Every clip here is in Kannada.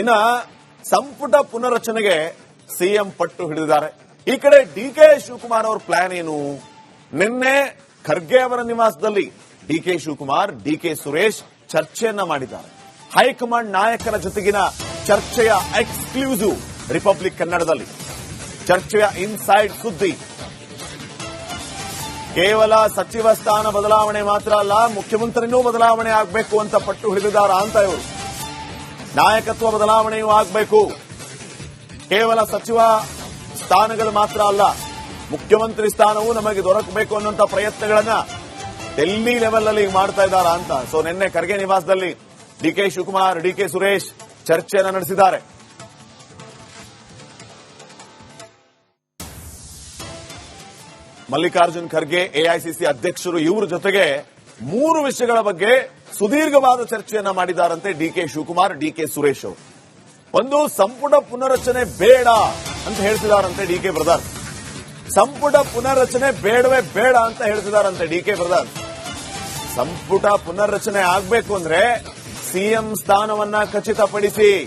ಇನ್ನ ಸಂಪುಟ ಪುನರ್ರಚನೆಗೆ ಸಿಎಂ ಪಟ್ಟು ಹಿಡಿದಿದ್ದಾರೆ. ಈ ಕಡೆ ಡಿ ಕೆ ಶಿವಕುಮಾರ್ ಅವರ ಪ್ಲಾನ್ ಏನು? ನಿನ್ನೆ ಖರ್ಗೆ ಅವರ ನಿವಾಸದಲ್ಲಿ D K Shivakumar, D K Suresh ಚರ್ಚೆಯನ್ನ ಮಾಡಿದ್ದಾರೆ. ಹೈಕಮಾಂಡ್ ನಾಯಕರ ಜೊತೆಗಿನ ಚರ್ಚೆಯ ಎಕ್ಸ್ಕ್ಲೂಸಿವ್ ರಿಪಬ್ಲಿಕ್ ಕನ್ನಡದಲ್ಲಿ. ಚರ್ಚೆಯ ಇನ್ಸೈಡ್ ಸುದ್ದಿ. ಕೇವಲ ಸಚಿವ ಸ್ಥಾನ ಬದಲಾವಣೆ ಮಾತ್ರ ಅಲ್ಲ, ಮುಖ್ಯಮಂತ್ರಿನೂ ಬದಲಾವಣೆ ಆಗಬೇಕು ಅಂತ ಪಟ್ಟು ಹಿಡಿದಿದ್ದಾರ ಅಂತ ಇವರು. ನಾಯಕತ್ವ ಬದಲಾವಣೆಯೂ ಆಗಬೇಕು. ಕೇವಲ ಸಚಿವ ಸ್ಥಾನಗಳು ಮಾತ್ರ ಅಲ್ಲ, ಮುಖ್ಯಮಂತ್ರಿ ಸ್ಥಾನವೂ ನಮಗೆ ದೊರಕಬೇಕು ಅನ್ನುವಂತ ಪ್ರಯತ್ನಗಳನ್ನ ಡೆಲ್ಲಿ ಲೆವೆಲ್ ಅಲ್ಲಿ ಮಾಡ್ತಾ ಇದ್ದಾರಾ ಅಂತ. ಸೊ ನಿನ್ನೆ ಖರ್ಗೆ ನಿವಾಸದಲ್ಲಿ D K Shivakumar, D K Suresh ಚರ್ಚೆಯನ್ನು ನಡೆಸಿದ್ದಾರೆ. ಮಲ್ಲಿಕಾರ್ಜುನ್ ಖರ್ಗೆ ಎಐಸಿಸಿ ಅಧ್ಯಕ್ಷರು ಇವರ ಜೊತೆಗೆ ಮೂರು ವಿಷಯಗಳ ಬಗ್ಗೆ ಸುದೀರ್ಘವಾದ ಚರ್ಚೆಯನ್ನ ಮಾಡಿದಾರಂತೆ D K Shivakumar, D K Suresh ಒಂದು ಸಂಪುಟ ಪುನರ್ರಚನೆ ಬೇಡ ಅಂತ ಹೇಳ್ತಿದಾರಂತೆ ಡಿ ಕೆ ಬ್ರದರ್. ಸಂಪುಟ ಪುನರ್ರಚನೆ ಬೇಡವೇ ಬೇಡ ಅಂತ ಹೇಳ್ತಿದಾರಂತೆ ಡಿ ಕೆ ಬ್ರದರ್. ಸಂಪುಟ ಪುನರ್ರಚನೆ ಆಗ್ಬೇಕು ಅಂದ್ರೆ ಸಿಎಂ ಸ್ಥಾನವನ್ನ ಖಚಿತಪಡಿಸಿ.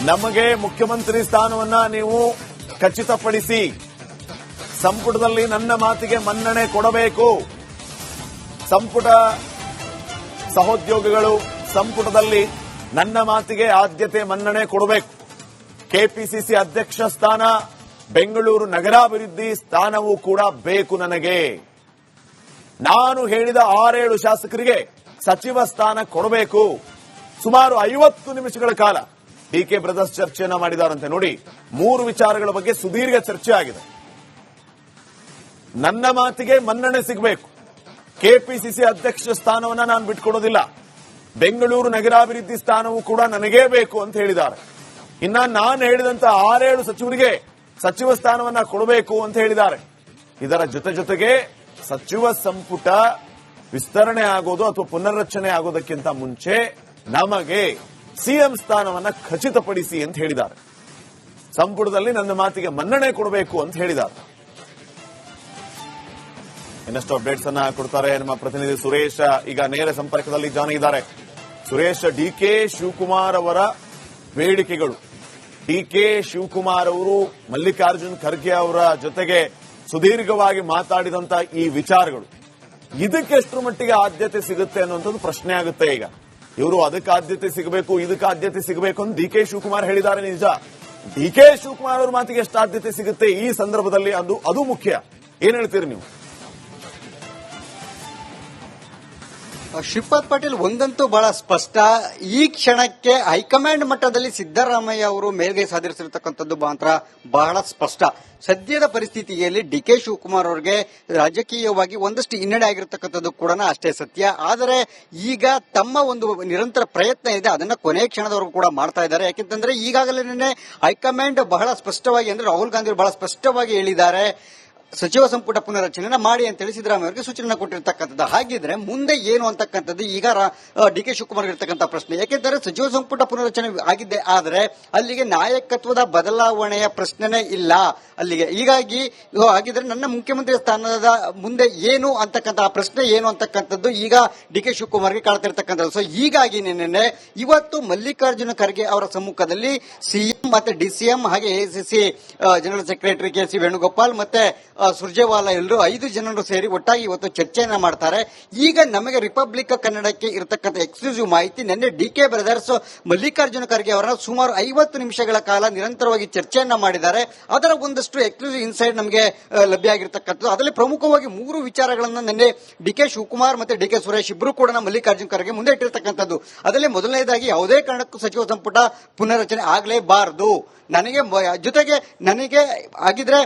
ನಮಗೆ ಮುಖ್ಯಮಂತ್ರಿ ಸ್ಥಾನವನ್ನ ನೀವು ಖಚಿತಪಡಿಸಿ. ಸಂಪುಟದಲ್ಲಿ ನನ್ನ ಮಾತಿಗೆ ಮನ್ನಣೆ ಕೊಡಬೇಕು. ಸಂಪುಟ ಸಹೋದ್ಯೋಗಿಗಳು ಸಂಪುಟದಲ್ಲಿ ನನ್ನ ಮಾತಿಗೆ ಆದ್ಯತೆ ಮನ್ನಣೆ ಕೊಡಬೇಕು. ಕೆಪಿಸಿಸಿ ಅಧ್ಯಕ್ಷ ಸ್ಥಾನ, ಬೆಂಗಳೂರು ನಗರಾಭಿವೃದ್ಧಿ ಸ್ಥಾನವೂ ಕೂಡ ಬೇಕು ನನಗೆ. ನಾನು ಹೇಳಿದ ಆರೇಳು ಶಾಸಕರಿಗೆ ಸಚಿವ ಸ್ಥಾನ ಕೊಡಬೇಕು. ಸುಮಾರು ಐವತ್ತು ನಿಮಿಷಗಳ ಕಾಲ ಡಿಕೆ ಬ್ರದರ್ಸ್ ಚರ್ಚೆಯನ್ನ ಮಾಡಿದಾರಂತೆ ನೋಡಿ, ಮೂರು ವಿಚಾರಗಳ ಬಗ್ಗೆ ಸುದೀರ್ಘ ಚರ್ಚೆ ಆಗಿದೆ. ನನ್ನ ಮಾತಿಗೆ ಮನ್ನಣೆ ಸಿಗಬೇಕು. ಕೆಪಿಸಿಸಿ ಅಧ್ಯಕ್ಷ ಸ್ಥಾನವನ್ನ ನಾನು ಬಿಟ್ಕೊಡೋದಿಲ್ಲ. ಬೆಂಗಳೂರು ನಗರಾಭಿವೃದ್ಧಿ ಸ್ಥಾನವೂ ಕೂಡ ನನಗೇ ಬೇಕು ಅಂತ ಹೇಳಿದ್ದಾರೆ. ಇನ್ನ ನಾನು ಹೇಳಿದಂತ ಆರೇಳು ಸಚಿವರಿಗೆ ಸಚಿವ ಸ್ಥಾನವನ್ನ ಕೊಡಬೇಕು ಅಂತ ಹೇಳಿದ್ದಾರೆ. ಇದರ ಜೊತೆ ಜೊತೆಗೆ ಸಚಿವ ಸಂಪುಟ ವಿಸ್ತರಣೆ ಆಗೋದು ಅಥವಾ ಪುನರ್ರಚನೆ ಆಗೋದಕ್ಕಿಂತ ಮುಂಚೆ ನಮಗೆ ಸಿಎಂ ಸ್ಥಾನವನ್ನ ಖಚಿತಪಡಿಸಿ ಅಂತ ಹೇಳಿದ್ದಾರೆ. ಸಂಪುಟದಲ್ಲಿ ನನ್ನ ಮಾತಿಗೆ ಮನ್ನಣೆ ಕೊಡಬೇಕು ಅಂತ ಹೇಳಿದ್ದಾರೆ. ಇನ್ನಷ್ಟು ಅಪ್ಡೇಟ್ಸ್ ಅನ್ನ ಕೊಡ್ತಾರೆ ನಮ್ಮ ಪ್ರತಿನಿಧಿ ಸುರೇಶ್. ಈಗ ನೇರ ಸಂಪರ್ಕದಲ್ಲಿ ಜಾನ್ ಇದ್ದಾರೆ. ಸುರೇಶ್, ಡಿ ಕೆ ಶಿವಕುಮಾರ್ ಅವರ ಬೇಡಿಕೆಗಳು. ಡಿ ಕೆ ಶಿವಕುಮಾರ್ ಅವರು, ಮಲ್ಲಿಕಾರ್ಜುನ್ ಖರ್ಗೆ ಅವರ ಜೊತೆಗೆ ಸುದೀರ್ಘವಾಗಿ ಮಾತಾಡಿದಂತ ಈ ವಿಚಾರಗಳು. ಇದಕ್ಕೆ ಎಷ್ಟರ ಮಟ್ಟಿಗೆ ಆದ್ಯತೆ ಸಿಗುತ್ತೆ ಅನ್ನುವಂಥದ್ದು ಪ್ರಶ್ನೆ ಆಗುತ್ತೆ ಈಗ. ಇವರು ಅದಕ್ಕೆ ಆದ್ಯತೆ ಸಿಗಬೇಕು, ಇದಕ್ಕೆ ಆದ್ಯತೆ ಸಿಗಬೇಕು ಅಂತ ಡಿ ಕೆ ಶಿವಕುಮಾರ್ ಹೇಳಿದ್ದಾರೆ ನಿಜ. ಡಿ ಕೆ ಶಿವಕುಮಾರ್ ಅವ್ರ ಮಾತಿಗೆ ಎಷ್ಟು ಆದ್ಯತೆ ಸಿಗುತ್ತೆ ಈ ಸಂದರ್ಭದಲ್ಲಿ ಅದು ಅದು ಮುಖ್ಯ. ಏನ್ ಹೇಳ್ತೀರಿ ನೀವು? ಶ್ರೀಪಾದ್ ಪಾಟೀಲ್ ಒಂದಂತೂ ಬಹಳ ಸ್ಪಷ್ಟ. ಈ ಕ್ಷಣಕ್ಕೆ ಹೈಕಮಾಂಡ್ ಮಟ್ಟದಲ್ಲಿ ಸಿದ್ದರಾಮಯ್ಯ ಅವರು ಮೇಲ್ಗೈ ಸಾಧಿಸಿರತಕ್ಕಂಥದ್ದು ಮಾತ್ರ ಬಹಳ ಸ್ಪಷ್ಟ. ಸದ್ಯದ ಪರಿಸ್ಥಿತಿಯಲ್ಲಿ ಡಿ ಕೆ ಶಿವಕುಮಾರ್ ಅವರಿಗೆ ರಾಜಕೀಯವಾಗಿ ಒಂದಷ್ಟು ಹಿನ್ನಡೆ ಆಗಿರತಕ್ಕಂಥದ್ದು ಕೂಡ ಅಷ್ಟೇ ಸತ್ಯ. ಆದರೆ ಈಗ ತಮ್ಮ ಒಂದು ನಿರಂತರ ಪ್ರಯತ್ನ ಇದೆ, ಅದನ್ನ ಕೊನೆ ಕ್ಷಣದವರೆಗೂ ಕೂಡ ಮಾಡ್ತಾ ಇದ್ದಾರೆ. ಯಾಕೆಂತಂದ್ರೆ ಈಗಾಗಲೇ ಹೈಕಮಾಂಡ್ ಬಹಳ ಸ್ಪಷ್ಟವಾಗಿ, ಅಂದ್ರೆ ರಾಹುಲ್ ಗಾಂಧಿ ಬಹಳ ಸ್ಪಷ್ಟವಾಗಿ ಹೇಳಿದ್ದಾರೆ ಸಚಿವ ಸಂಪುಟ ಪುನರಚನೆನ ಮಾಡಿ ಅಂತ ಹೇಳಿ ಸಿದ್ದರಾಮಯ್ಯ ಅವರಿಗೆ ಸೂಚನೆ ಕೊಟ್ಟಿರ್ತಕ್ಕಂಥದ್ದು. ಹಾಗಿದ್ರೆ ಮುಂದೆ ಏನು ಅಂತಕ್ಕಂಥದ್ದು ಈಗ ಡಿ ಕೆ ಶಿವಕುಮಾರ್ ಇರ್ತಕ್ಕಂಥ ಪ್ರಶ್ನೆ. ಯಾಕೆಂದರೆ ಸಚಿವ ಸಂಪುಟ ಪುನರಚನೆ ಆಗಿದೆ, ಆದರೆ ಅಲ್ಲಿಗೆ ನಾಯಕತ್ವದ ಬದಲಾವಣೆಯ ಪ್ರಶ್ನೆನೇ ಇಲ್ಲ. ಅಲ್ಲಿಗೆ ಹೀಗಾಗಿ ಹಾಗಿದ್ರೆ ನನ್ನ ಮುಖ್ಯಮಂತ್ರಿ ಸ್ಥಾನದ ಮುಂದೆ ಏನು ಅಂತಕ್ಕಂಥ ಪ್ರಶ್ನೆ ಏನು ಅಂತಕ್ಕಂಥದ್ದು ಈಗ ಡಿ ಕೆ ಶಿವಕುಮಾರ್ಗೆ ಕಾಡ್ತಿರ್ತಕ್ಕಂಥದ್ದು ಸೊ ಹೀಗಾಗಿ ನಿನ್ನೆ ಇವತ್ತು ಮಲ್ಲಿಕಾರ್ಜುನ ಖರ್ಗೆ ಅವರ ಸಮ್ಮುಖದಲ್ಲಿ ಸಿಎಂ ಮತ್ತೆ ಡಿಸಿಎಂ ಹಾಗೆ ACC general secretary K C Venugopal ಮತ್ತೆ ಸುರ್ಜೇವಾಲಾ ಎಲ್ಲರೂ ಐದು ಜನರು ಸೇರಿ ಒಟ್ಟಾಗಿ ಇವತ್ತು ಚರ್ಚೆಯನ್ನ ಮಾಡ್ತಾರೆ. ಈಗ ನಮಗೆ ರಿಪಬ್ಲಿಕ್ ಕನ್ನಡಕ್ಕೆ ಇರತಕ್ಕಂಥ ಎಕ್ಸ್ಕ್ಲೂಸಿವ್ ಮಾಹಿತಿ, ನಿನ್ನೆ D K brothers Mallikarjuna Kharge ಅವರ ಸುಮಾರು ಐವತ್ತು ನಿಮಿಷಗಳ ಕಾಲ ನಿರಂತರವಾಗಿ ಚರ್ಚೆಯನ್ನ ಮಾಡಿದ್ದಾರೆ. ಅದರ ಒಂದಷ್ಟು ಎಕ್ಸ್ಕ್ಲೂಸಿವ್ ಇನ್ಸೈಡ್ ನಮಗೆ ಲಭ್ಯ ಆಗಿರತಕ್ಕಂಥದ್ದು. ಅದರಲ್ಲಿ ಪ್ರಮುಖವಾಗಿ ಮೂರು ವಿಚಾರಗಳನ್ನು ನಿನ್ನೆ ಡಿ ಕೆ ಶಿವಕುಮಾರ್ ಮತ್ತೆ ಡಿ ಕೆ ಸುರೇಶ್ ಇಬ್ಬರು ಕೂಡ ಮಲ್ಲಿಕಾರ್ಜುನ ಖರ್ಗೆ ಮುಂದೆ ಇಟ್ಟಿರ್ತಕ್ಕಂಥದ್ದು. ಅದರಲ್ಲಿ ಮೊದಲನೇದಾಗಿ ಯಾವುದೇ ಕಾರಣಕ್ಕೂ ಸಚಿವ ಸಂಪುಟ ಪುನರ್ರಚನೆ ಆಗಲೇಬಾರದು. ನನಗೆ ಜೊತೆಗೆ ನನಗೆ ಆಗಿದ್ರೆ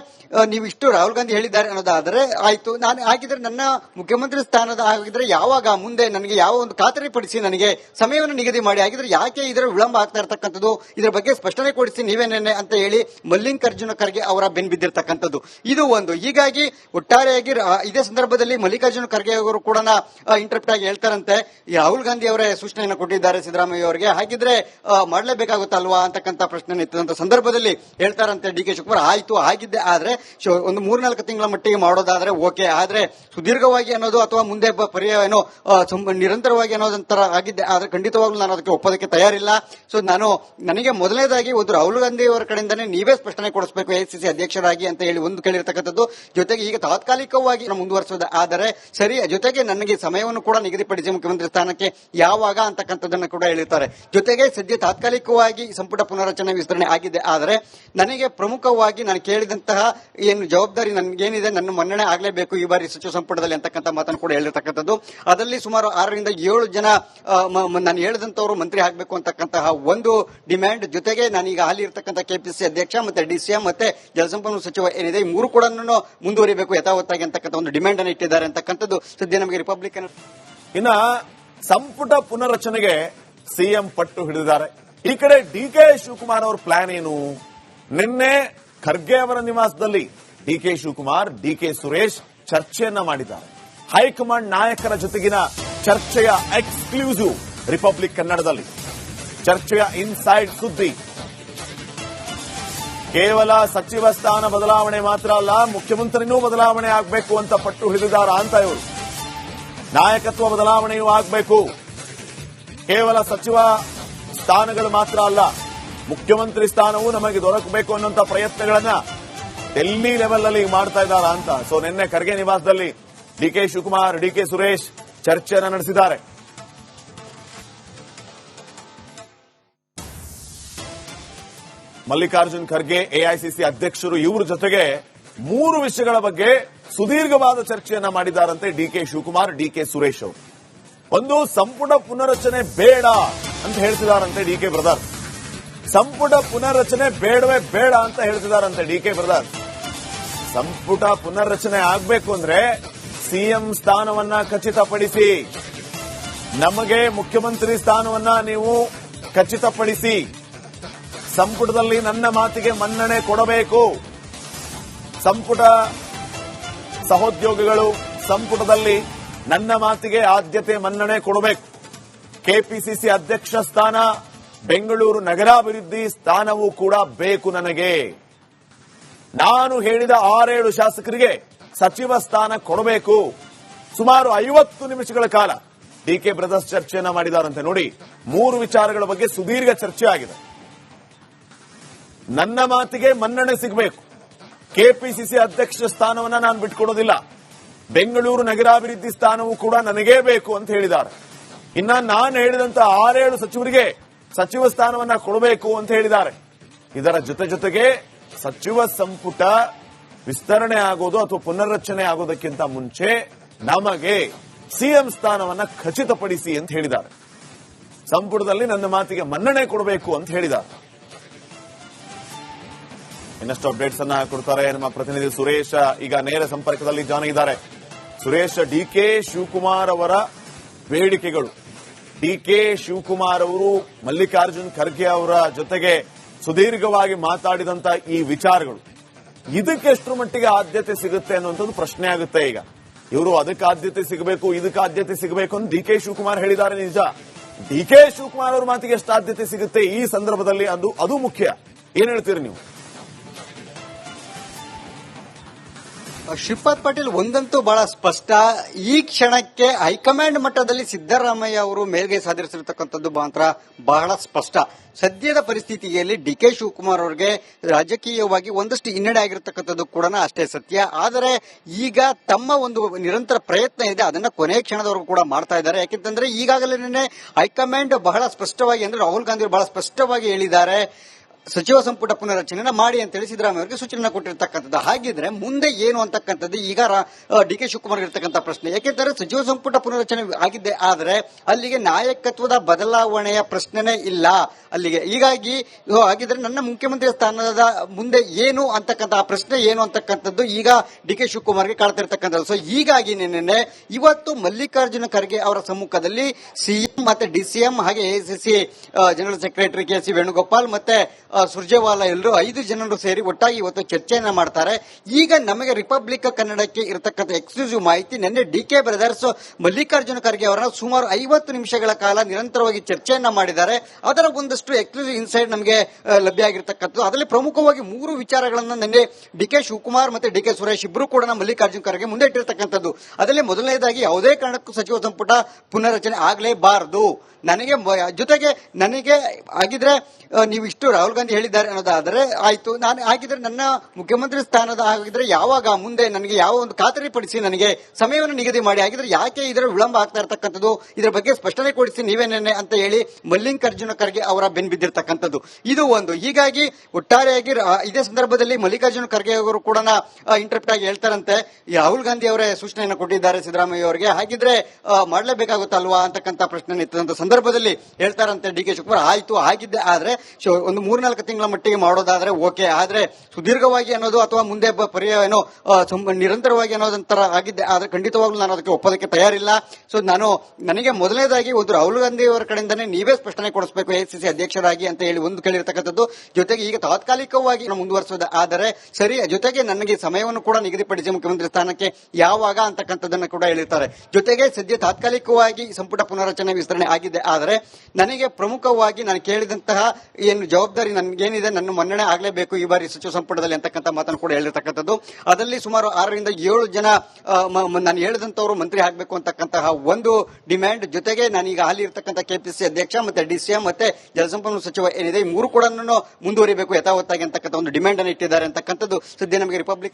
ನೀವು ಇಷ್ಟು ರಾಹುಲ್ ಗಾಂಧಿ ಹೇಳಿದ್ದಾರೆ ಅನ್ನೋದಾದ್ರೆ ಆಯ್ತು. ನಾನು ಹಾಗಿದ್ರೆ ನನ್ನ ಮುಖ್ಯಮಂತ್ರಿ ಸ್ಥಾನದ ಆಗಿದ್ರೆ ಯಾವಾಗ ಮುಂದೆ ನನಗೆ ಯಾವ ಒಂದು ಖಾತರಿ ಪಡಿಸಿ ನನಗೆ ಸಮಯವನ್ನು ನಿಗದಿ ಮಾಡಿ ಆಗಿದ್ರೆ ಯಾಕೆ ಇದರ ವಿಳಂಬ ಆಗ್ತಾ ಇರತಕ್ಕಂಥದ್ದು, ಇದರ ಬಗ್ಗೆ ಸ್ಪಷ್ಟನೆ ಕೊಡಿಸಿ ನೀವೇನೇನೆ ಅಂತ ಹೇಳಿ ಮಲ್ಲಿಕಾರ್ಜುನ ಖರ್ಗೆ ಅವರ ಬೆನ್ ಬೆನ್ಬಿದ್ದಿರ್ತಕ್ಕಂಥದ್ದು ಇದು ಒಂದು. ಹೀಗಾಗಿ ಒಟ್ಟಾರೆಯಾಗಿ ಇದೇ ಸಂದರ್ಭದಲ್ಲಿ ಮಲ್ಲಿಕಾರ್ಜುನ ಖರ್ಗೆ ಅವರು ಕೂಡ ಇಂಟರ್ಪ್ಟ್ ಆಗಿ ಹೇಳ್ತಾರಂತೆ. ರಾಹುಲ್ ಗಾಂಧಿ ಅವರೇ ಸೂಚನೆಯನ್ನು ಕೊಟ್ಟಿದ್ದಾರೆ ಸಿದ್ದರಾಮಯ್ಯ ಅವರಿಗೆ. ಹಾಗಿದ್ರೆ ಮಾಡಲೇಬೇಕಾಗುತ್ತಲ್ವಾ ಅಂತಕ್ಕಂಥ ಪ್ರಶ್ನೆ ಇತ್ತಂತ ಸಂದರ್ಭದಲ್ಲಿ ಹೇಳ್ತಾರಂತೆ ಡಿ ಕೆ ಶಿವಕುಮಾರ್. ಆಯ್ತು ಆಗಿದ್ದೆ ಆದ್ರೆ ಒಂದು ಮೂರ್ನಾಲ್ಕು ಮೂರ್ನಾಲ್ಕು ತಿಂಗಳ ಮಟ್ಟಿಗೆ ಮಾಡೋದಾದ್ರೆ ಓಕೆ. ಆದ್ರೆ ಸುದೀರ್ಘವಾಗಿ ಅನ್ನೋದು ಅಥವಾ ಮುಂದೆ ಪರ್ಯಾಯ ಏನೋ ನಿರಂತರವಾಗಿ ಅನ್ನೋದಂತರ ಆಗಿದ್ದೆ ಆದ್ರೆ ಖಂಡಿತವಾಗ್ಲೂ ನಾನು ಅದಕ್ಕೆ ಒಪ್ಪೋದಕ್ಕೆ ತಯಾರಿಲ್ಲ. ಸೊ ನಾನು ನನಗೆ ಮೊದಲನೇದಾಗಿ ಒಂದು ರಾಹುಲ್ ಗಾಂಧಿ ಅವರ ಕಡೆಯಿಂದನೇ ನೀವೇ ಸ್ಪಷ್ಟನೆ ಕೊಡಿಸಬೇಕು, ಎಐಸಿಸಿ ಅಧ್ಯಕ್ಷರಾಗಿ ಅಂತ ಹೇಳಿ ಒಂದು ಕೇಳಿರ್ತಕ್ಕಂಥದ್ದು. ಜೊತೆಗೆ ಈಗ ತಾತ್ಕಾಲಿಕವಾಗಿ ಮುಂದುವರಿಸೋದು. ಆದರೆ ಸರಿ, ಜೊತೆಗೆ ನನಗೆ ಸಮಯವನ್ನು ಕೂಡ ನಿಗದಿಪಡಿಸಿ ಮುಖ್ಯಮಂತ್ರಿ ಸ್ಥಾನಕ್ಕೆ ಯಾವಾಗ ಅಂತಕ್ಕಂಥದ್ದನ್ನು ಕೂಡ ಹೇಳಿರ್ತಾರೆ. ಜೊತೆಗೆ ಸದ್ಯ ತಾತ್ಕಾಲಿಕವಾಗಿ ಸಂಪುಟ ಪುನರಚನೆ ವಿಸ್ತರಣೆ ಆಗಿದೆ. ಆದರೆ ನನಗೆ ಪ್ರಮುಖವಾಗಿ ನಾನು ಕೇಳಿದಂತಹ ಏನು ಜವಾಬ್ದಾರಿ ನನಗೇನಿದೆ, ನನ್ನ ಮನ್ನಣೆ ಆಗಲೇಬೇಕು ಈ ಬಾರಿ ಸಚಿವ ಸಂಪುಟದಲ್ಲಿ ಅಂತಕ್ಕಂಥ ಮಾತನ್ನು ಕೂಡ ಹೇಳಿರ್ತಕ್ಕಂಥದ್ದು. ಅದರಲ್ಲಿ ಸುಮಾರು ಆರರಿಂದ ಏಳು ಜನ ನಾನು ಹೇಳಿದಂತವರು ಮಂತ್ರಿ ಆಗಬೇಕು ಅಂತಕ್ಕಂತಹ ಒಂದು ಡಿಮ್ಯಾಂಡ್ ಜೊತೆಗೆ ನಾನೀಗ ಹಾಲಿ ಇರತಕ್ಕಂಥ ಕೆಪಿಸಿ ಅಧ್ಯಕ್ಷ ಮತ್ತೆ ಡಿಸಿಎಂ ಮತ್ತೆ ಜಲಸಂಪನ್ಮೂಲ ಸಚಿವ ಏನಿದೆ, ಈ ಮೂರು ಕೂಡ ಮುಂದುವರಿಬೇಕು ಯಥಾವತ್ತಾಗಿ ಅಂತಕ್ಕಂಥ ಒಂದು ಡಿಮ್ಯಾಂಡ್ ಅನ್ನು ಇಟ್ಟಿದ್ದಾರೆ ಅಂತಕ್ಕಂಥದ್ದು ಸದ್ಯ ನಮಗೆ ರಿಪಬ್ಲಿಕನ್ ಇನ್ನ ಸಂಪುಟ ಪುನರ್ರಚನೆಗೆ ಸಿಎಂ ಪಟ್ಟು ಹಿಡಿದಿದ್ದಾರೆ. ಈ ಕಡೆ ಡಿ ಕೆ ಶಿವಕುಮಾರ್ ಅವರ ಪ್ಲಾನ್ ಏನು? ನಿನ್ನೆ ಖರ್ಗೆ ಅವರ ನಿವಾಸದಲ್ಲಿ D K Shivakumar DK Suresh ಚರ್ಚೆಯನ್ನ ಮಾಡಿದ್ದಾರೆ. ಹೈಕಮಾಂಡ್ ನಾಯಕರ ಜೊತೆಗಿನ ಚರ್ಚೆಯ ಎಕ್ಸ್ಕ್ಲೂಸಿವ್ ರಿಪಬ್ಲಿಕ್ ಕನ್ನಡದಲ್ಲಿ. ಚರ್ಚೆಯ ಇನ್ಸೈಡ್ ಸುದ್ದಿ. ಕೇವಲ ಸಚಿವ ಸ್ಥಾನ ಬದಲಾವಣೆ ಮಾತ್ರ ಅಲ್ಲ, ಮುಖ್ಯಮಂತ್ರಿನೂ ಬದಲಾವಣೆ ಆಗಬೇಕು ಅಂತ ಪಟ್ಟು ಹಿಡಿದಾರ ಅಂತ ಇವರು. ನಾಯಕತ್ವ ಬದಲಾವಣೆಯೂ ಆಗಬೇಕು. ಕೇವಲ ಸಚಿವ ಸ್ಥಾನಗಳು ಮಾತ್ರ ಅಲ್ಲ, ಮುಖ್ಯಮಂತ್ರಿ ಸ್ಥಾನವೂ ನಮಗೆ ದೊರಕಬೇಕು ಅನ್ನುವಂತ ಪ್ರಯತ್ನಗಳನ್ನ ಡೆಲ್ಲಿ ಲೆವೆಲ್ ಅಲ್ಲಿ ಮಾಡ್ತಾ ಇದ್ದಾರಾ ಅಂತ. ಸೊ ನಿನ್ನೆ ಖರ್ಗೆ ನಿವಾಸದಲ್ಲಿ D K Shivakumar, D K Suresh ಚರ್ಚೆಯನ್ನು ನಡೆಸಿದ್ದಾರೆ. ಮಲ್ಲಿಕಾರ್ಜುನ್ ಖರ್ಗೆ ಎಐಸಿಸಿ ಅಧ್ಯಕ್ಷರು ಇವರ ಜೊತೆಗೆ ಮೂರು ವಿಷಯಗಳ ಬಗ್ಗೆ ಸುದೀರ್ಘವಾದ ಚರ್ಚೆಯನ್ನ ಮಾಡಿದ್ದಾರಂತೆ D K Shivakumar, D K Suresh ಅವರು. ಒಂದು, ಸಂಪುಟ ಪುನರಚನೆ ಬೇಡ ಅಂತ ಹೇಳ್ತಿದಾರಂತೆ ಡಿ ಕೆ ಬ್ರದರ್. ಸಂಪುಟ ಪುನರ್ರಚನೆ ಬೇಡವೇ ಬೇಡ ಅಂತ ಹೇಳ್ತಿದಾರಂತೆ ಡಿ ಕೆ ಬ್ರದರ್. ಸಂಪುಟ ಪುನರ್ರಚನೆ ಆಗಬೇಕು ಅಂದ್ರೆ ಸಿಎಂ ಸ್ಥಾನವನ್ನ ಖಚಿತಪಡಿಸಿ. ನಮಗೆ ಮುಖ್ಯಮಂತ್ರಿ ಸ್ಥಾನವನ್ನ ನೀವು ಖಚಿತಪಡಿಸಿ. ಸಂಪುಟದಲ್ಲಿ ನನ್ನ ಮಾತಿಗೆ ಮನ್ನಣೆ ಕೊಡಬೇಕು. ಸಂಪುಟ ಸಹೋದ್ಯೋಗಿಗಳು ಸಂಪುಟದಲ್ಲಿ ನನ್ನ ಮಾತಿಗೆ ಆದ್ಯತೆ ಮನ್ನಣೆ ಕೊಡಬೇಕು. ಕೆಪಿಸಿಸಿ ಅಧ್ಯಕ್ಷ ಸ್ಥಾನ, ಬೆಂಗಳೂರು ನಗರಾಭಿವೃದ್ಧಿ ಸ್ಥಾನವೂ ಕೂಡ ಬೇಕು ನನಗೆ. ನಾನು ಹೇಳಿದ ಆರೇಳು ಶಾಸಕರಿಗೆ ಸಚಿವ ಸ್ಥಾನ ಕೊಡಬೇಕು. ಸುಮಾರು ಐವತ್ತು ನಿಮಿಷಗಳ ಕಾಲ ಡಿಕೆ ಬ್ರದರ್ಸ್ ಚರ್ಚೆಯನ್ನ ಮಾಡಿದಾರಂತೆ ನೋಡಿ, ಮೂರು ವಿಚಾರಗಳ ಬಗ್ಗೆ ಸುದೀರ್ಘ ಚರ್ಚೆ ಆಗಿದೆ. ನನ್ನ ಮಾತಿಗೆ ಮನ್ನಣೆ ಸಿಗಬೇಕು. ಕೆಪಿಸಿಸಿ ಅಧ್ಯಕ್ಷ ಸ್ಥಾನವನ್ನ ನಾನು ಬಿಟ್ಕೊಡೋದಿಲ್ಲ. ಬೆಂಗಳೂರು ನಗರಾಭಿವೃದ್ಧಿ ಸ್ಥಾನವೂ ಕೂಡ ನನಗೇ ಬೇಕು ಅಂತ ಹೇಳಿದ್ದಾರೆ. ಇನ್ನ ನಾನು ಹೇಳಿದಂತ ಆರೇಳು ಸಚಿವರಿಗೆ ಸಚಿವ ಸ್ಥಾನವನ್ನ ಕೊಡಬೇಕು ಅಂತ ಹೇಳಿದ್ದಾರೆ. ಇದರ ಜೊತೆ ಜೊತೆಗೆ ಸಚಿವ ಸಂಪುಟ ವಿಸ್ತರಣೆ ಆಗೋದು ಅಥವಾ ಪುನರ್ರಚನೆ ಆಗೋದಕ್ಕಿಂತ ಮುಂಚೆ ನಮಗೆ ಸಿಎಂ ಸ್ಥಾನವನ್ನ ಖಚಿತಪಡಿಸಿ ಅಂತ ಹೇಳಿದ್ದಾರೆ. ಸಂಪುಟದಲ್ಲಿ ನನ್ನ ಮಾತಿಗೆ ಮನ್ನಣೆ ಕೊಡಬೇಕು ಅಂತ ಹೇಳಿದ್ದಾರೆ. ಇನ್ನಷ್ಟು ಅಪ್ಡೇಟ್ಸ್ ಅನ್ನ ಕೊಡ್ತಾರೆ ನಮ್ಮ ಪ್ರತಿನಿಧಿ ಸುರೇಶ. ಈಗ ನೇರ ಸಂಪರ್ಕದಲ್ಲಿ ಜಾನ್ ಇದ್ದಾರೆ. ಸುರೇಶ, ಡಿ ಕೆ ಶಿವಕುಮಾರ್ ಅವರ ಬೇಡಿಕೆಗಳು. ಡಿ ಕೆ ಶಿವಕುಮಾರ್ ಅವರು ಮಲ್ಲಿಕಾರ್ಜುನ್ ಖರ್ಗೆ ಅವರ ಜೊತೆಗೆ ಸುದೀರ್ಘವಾಗಿ ಮಾತಾಡಿದಂತ ಈ ವಿಚಾರಗಳು ಇದಕ್ಕೆ ಎಷ್ಟು ಮಟ್ಟಿಗೆ ಆದ್ಯತೆ ಸಿಗುತ್ತೆ ಅನ್ನುವಂಥದ್ದು ಪ್ರಶ್ನೆ ಆಗುತ್ತೆ ಈಗ. ಇವರು ಅದಕ್ಕೆ ಆದ್ಯತೆ ಸಿಗಬೇಕು, ಇದಕ್ಕೆ ಆದ್ಯತೆ ಸಿಗಬೇಕು ಅಂತ ಡಿ ಕೆ ಶಿವಕುಮಾರ್ ಹೇಳಿದ್ದಾರೆ ನಿಜ. ಡಿ ಕೆ ಶಿವಕುಮಾರ್ ಅವ್ರ ಮಾತಿಗೆ ಎಷ್ಟು ಆದ್ಯತೆ ಸಿಗುತ್ತೆ ಈ ಸಂದರ್ಭದಲ್ಲಿ ಅದು ಅದು ಮುಖ್ಯ. ಏನ್ ಹೇಳ್ತೀರಿ ನೀವು? ಶ್ರೀಪಾದ್ ಪಾಟೀಲ್ ಒಂದಂತೂ ಬಹಳ ಸ್ಪಷ್ಟ. ಈ ಕ್ಷಣಕ್ಕೆ ಹೈಕಮಾಂಡ್ ಮಟ್ಟದಲ್ಲಿ ಸಿದ್ದರಾಮಯ್ಯ ಅವರು ಮೇಲ್ಗೈ ಸಾಧಿಸಿರತಕ್ಕಂಥದ್ದು ಮಾತ್ರ ಬಹಳ ಸ್ಪಷ್ಟ. ಸದ್ಯದ ಪರಿಸ್ಥಿತಿಯಲ್ಲಿ ಡಿ ಕೆ ಶಿವಕುಮಾರ್ ಅವರಿಗೆ ರಾಜಕೀಯವಾಗಿ ಒಂದಷ್ಟು ಹಿನ್ನಡೆ ಆಗಿರತಕ್ಕಂಥದ್ದು ಕೂಡ ಅಷ್ಟೇ ಸತ್ಯ. ಆದರೆ ಈಗ ತಮ್ಮ ಒಂದು ನಿರಂತರ ಪ್ರಯತ್ನ ಇದೆ, ಅದನ್ನ ಕೊನೆ ಕ್ಷಣದವರೆಗೂ ಕೂಡ ಮಾಡ್ತಾ ಇದ್ದಾರೆ. ಯಾಕೆಂತಂದ್ರೆ ಈಗಾಗಲೇ ಹೈಕಮಾಂಡ್ ಬಹಳ ಸ್ಪಷ್ಟವಾಗಿ, ಅಂದ್ರೆ ರಾಹುಲ್ ಗಾಂಧಿ ಬಹಳ ಸ್ಪಷ್ಟವಾಗಿ ಹೇಳಿದ್ದಾರೆ ಸಚಿವ ಸಂಪುಟ ಪುನರಚನೆನ ಮಾಡಿ ಅಂತೇಳಿ ಸಿದ್ದರಾಮಯ್ಯ ಅವರಿಗೆ ಸೂಚನೆ ಕೊಟ್ಟಿರ್ತಕ್ಕಂಥದ್ದು. ಹಾಗಿದ್ರೆ ಮುಂದೆ ಏನು ಅಂತಕ್ಕಂಥದ್ದು ಈಗ ಡಿ ಕೆ ಶಿವಕುಮಾರ್ ಇರ್ತಕ್ಕಂಥ ಪ್ರಶ್ನೆ. ಯಾಕೆಂದರೆ ಸಚಿವ ಸಂಪುಟ ಪುನರಚನೆ ಆಗಿದೆ, ಆದರೆ ಅಲ್ಲಿಗೆ ನಾಯಕತ್ವದ ಬದಲಾವಣೆಯ ಪ್ರಶ್ನೆನೇ ಇಲ್ಲ. ಅಲ್ಲಿಗೆ ಹೀಗಾಗಿ ಹಾಗಿದ್ರೆ ನನ್ನ ಮುಖ್ಯಮಂತ್ರಿ ಸ್ಥಾನದ ಮುಂದೆ ಏನು ಅಂತಕ್ಕಂಥ ಪ್ರಶ್ನೆ ಏನು ಅಂತಕ್ಕಂಥದ್ದು ಈಗ ಡಿ ಕೆ ಶಿವಕುಮಾರ್ಗೆ ಕಾಡ್ತಿರ್ತಕ್ಕಂಥದ್ದು ಸೊ ಹೀಗಾಗಿ ನಿನ್ನೆ ಇವತ್ತು ಮಲ್ಲಿಕಾರ್ಜುನ ಖರ್ಗೆ ಅವರ ಸಮ್ಮುಖದಲ್ಲಿ ಸಿಎಂ ಮತ್ತೆ ಡಿಸಿಎಂ ಹಾಗೆ ACC general secretary K C Venugopal ಮತ್ತೆ ಸುರ್ಜೇವಾಲಾ ಎಲ್ಲರೂ ಐದು ಜನರು ಸೇರಿ ಒಟ್ಟಾಗಿ ಇವತ್ತು ಚರ್ಚೆಯನ್ನ ಮಾಡ್ತಾರೆ. ಈಗ ನಮಗೆ ರಿಪಬ್ಲಿಕ್ ಕನ್ನಡಕ್ಕೆ ಇರತಕ್ಕಂಥ ಎಕ್ಸ್ಕ್ಲೂಸಿವ್ ಮಾಹಿತಿ, ನಿನ್ನೆ D K brothers Mallikarjuna Kharge ಅವರ ಸುಮಾರು ಐವತ್ತು ನಿಮಿಷಗಳ ಕಾಲ ನಿರಂತರವಾಗಿ ಚರ್ಚೆಯನ್ನ ಮಾಡಿದ್ದಾರೆ. ಅದರ ಒಂದಷ್ಟು ಎಕ್ಸ್ಕ್ಲೂಸಿವ್ ಇನ್ಸೈಡ್ ನಮಗೆ ಲಭ್ಯ ಆಗಿರ್ತಕ್ಕಂಥದ್ದು. ಅದರಲ್ಲಿ ಪ್ರಮುಖವಾಗಿ ಮೂರು ವಿಚಾರಗಳನ್ನ ನಿನ್ನೆ ಡಿ ಕೆ ಶಿವಕುಮಾರ್ ಮತ್ತೆ ಡಿ ಕೆ ಸುರೇಶ್ ಇಬ್ಬರು ಕೂಡ ಮಲ್ಲಿಕಾರ್ಜುನ ಖರ್ಗೆ ಮುಂದೆ ಇಟ್ಟಿರ್ತಕ್ಕಂಥದ್ದು. ಅದರಲ್ಲಿ ಮೊದಲನೇದಾಗಿ ಯಾವುದೇ ಕಾರಣಕ್ಕೂ ಸಚಿವ ಸಂಪುಟ ಪುನರ್ರಚನೆ ಆಗಲೇಬಾರದು. ನನಗೆ ಜೊತೆಗೆ ನನಗೆ ಆಗಿದ್ರೆ ನೀವು ಇಷ್ಟು ರಾಹುಲ್ ಹೇಳಿದ್ದಾರೆ ಅನ್ನೋದಾದ್ರೆ ಆಯ್ತು. ನಾನು ಹಾಗಿದ್ರೆ ನನ್ನ ಮುಖ್ಯಮಂತ್ರಿ ಸ್ಥಾನದ ಹಾಗಿದ್ರೆ ಯಾವಾಗ ಮುಂದೆ ನನಗೆ ಯಾವ ಒಂದು ಖಾತರಿ ಪಡಿಸಿ ನನಗೆ ಸಮಯವನ್ನು ನಿಗದಿ ಮಾಡಿ ಆಗಿದ್ರೆ ಯಾಕೆ ಇದರ ವಿಳಂಬ ಆಗ್ತಾ ಇರತಕ್ಕಂಥದ್ದು, ಇದರ ಬಗ್ಗೆ ಸ್ಪಷ್ಟನೆ ಕೊಡಿಸಿ ನೀವೇನೇನೆ ಅಂತ ಹೇಳಿ ಮಲ್ಲಿಕಾರ್ಜುನ ಖರ್ಗೆ ಅವರ ಬೆನ್ ಬೆನ್ಬಿದ್ದಿರ್ತಕ್ಕಂಥದ್ದು ಇದು ಒಂದು. ಹೀಗಾಗಿ ಒಟ್ಟಾರೆಯಾಗಿ ಇದೇ ಸಂದರ್ಭದಲ್ಲಿ ಮಲ್ಲಿಕಾರ್ಜುನ ಖರ್ಗೆ ಅವರು ಕೂಡ ಇಂಟರ್ಪ್ಟ್ ಆಗಿ ಹೇಳ್ತಾರಂತೆ. ರಾಹುಲ್ ಗಾಂಧಿ ಅವರೇ ಸೂಚನೆಯನ್ನು ಕೊಟ್ಟಿದ್ದಾರೆ ಸಿದ್ದರಾಮಯ್ಯ ಅವರಿಗೆ. ಹಾಗಿದ್ರೆ ಮಾಡಲೇಬೇಕಾಗುತ್ತಲ್ವಾ ಅಂತಕ್ಕಂಥ ಪ್ರಶ್ನೆ ಇತ್ತಂತ ಸಂದರ್ಭದಲ್ಲಿ ಹೇಳ್ತಾರಂತೆ ಡಿ ಕೆ ಶಿವಕುಮಾರ್. ಆಯ್ತು ಆಗಿದ್ದೆ ಆದ್ರೆ ಒಂದು ಮೂರ್ನಾಲ್ಕು ತಿಂಗಳ ಮಟ್ಟಿಗೆ ಮಾಡೋದಾದ್ರೆ ಓಕೆ. ಆದ್ರೆ ಸುದೀರ್ಘವಾಗಿ ಅನ್ನೋದು ಅಥವಾ ಮುಂದೆ ಪರ್ಯಾಯ ಏನೋ ನಿರಂತರವಾಗಿ ಅನ್ನೋದಂತರ ಆಗಿದ್ದೆ ಆದ್ರೆ ಖಂಡಿತವಾಗ್ಲೂ ನಾನು ಅದಕ್ಕೆ ಒಪ್ಪೋದಕ್ಕೆ ತಯಾರಿಲ್ಲ. ಸೊ ನಾನು ನನಗೆ ಮೊದಲನೇದಾಗಿ ಒಂದು ರಾಹುಲ್ ಗಾಂಧಿ ಅವರ ಕಡೆಯಿಂದನೇ ನೀವೇ ಸ್ಪಷ್ಟನೆ ಕೊಡಿಸಬೇಕು ಎಸಿಸಿ ಅಧ್ಯಕ್ಷರಾಗಿ ಅಂತ ಹೇಳಿ ಒಂದು ಕೇಳಿರ್ತಕ್ಕಂಥದ್ದು. ಜೊತೆಗೆ ಈಗ ತಾತ್ಕಾಲಿಕವಾಗಿ ಮುಂದುವರಿಸೋದು ಆದರೆ ಸರಿ, ಜೊತೆಗೆ ನನಗೆ ಸಮಯವನ್ನು ಕೂಡ ನಿಗದಿಪಡಿಸಿ ಮುಖ್ಯಮಂತ್ರಿ ಸ್ಥಾನಕ್ಕೆ ಯಾವಾಗ ಅಂತಕ್ಕಂಥದ್ದನ್ನು ಕೂಡ ಹೇಳಿರ್ತಾರೆ. ಜೊತೆಗೆ ಸದ್ಯ ತಾತ್ಕಾಲಿಕವಾಗಿ ಸಂಪುಟ ಪುನರಚನೆ ವಿಸ್ತರಣೆ ಆಗಿದೆ. ಆದರೆ ನನಗೆ ಪ್ರಮುಖವಾಗಿ ನಾನು ಕೇಳಿದಂತಹ ಏನು ಜವಾಬ್ದಾರಿ ನನಗೇನಿದೆ, ನನ್ನ ಮನ್ನಣೆ ಆಗಲೇಬೇಕು ಈ ಬಾರಿ ಸಚಿವ ಸಂಪುಟದಲ್ಲಿ ಅಂತಕ್ಕಂಥ ಮಾತನ್ನು ಕೂಡ ಹೇಳಿರ್ತಕ್ಕಂಥದ್ದು. ಅದರಲ್ಲಿ ಸುಮಾರು ಆರರಿಂದ ಏಳು ಜನ ನಾನು ಹೇಳಿದಂತವರು ಮಂತ್ರಿ ಆಗಬೇಕು ಅಂತಕ್ಕಂತಹ ಒಂದು ಡಿಮ್ಯಾಂಡ್ ಜೊತೆಗೆ ನಾನೀಗ ಹಾಲಿ ಇರ್ತಕ್ಕಂಥ ಕೆಪಿಸಿ ಅಧ್ಯಕ್ಷ ಮತ್ತೆ ಡಿಸಿಎಂ ಮತ್ತೆ ಜಲಸಂಪನ್ಮೂಲ ಸಚಿವ ಏನಿದೆ, ಈ ಮೂರು ಕೂಡ ಮುಂದುವರಿಬೇಕು ಯಥಾವತ್ತಾಗಿ ಅಂತಕ್ಕಂಥ ಒಂದು ಡಿಮ್ಯಾಂಡ್ ಅನ್ನು ಇಟ್ಟಿದ್ದಾರೆ ಅಂತಕ್ಕಂಥದ್ದು. ಸದ್ಯ ನಮಗೆ ರಿಪಬ್ಲಿಕ್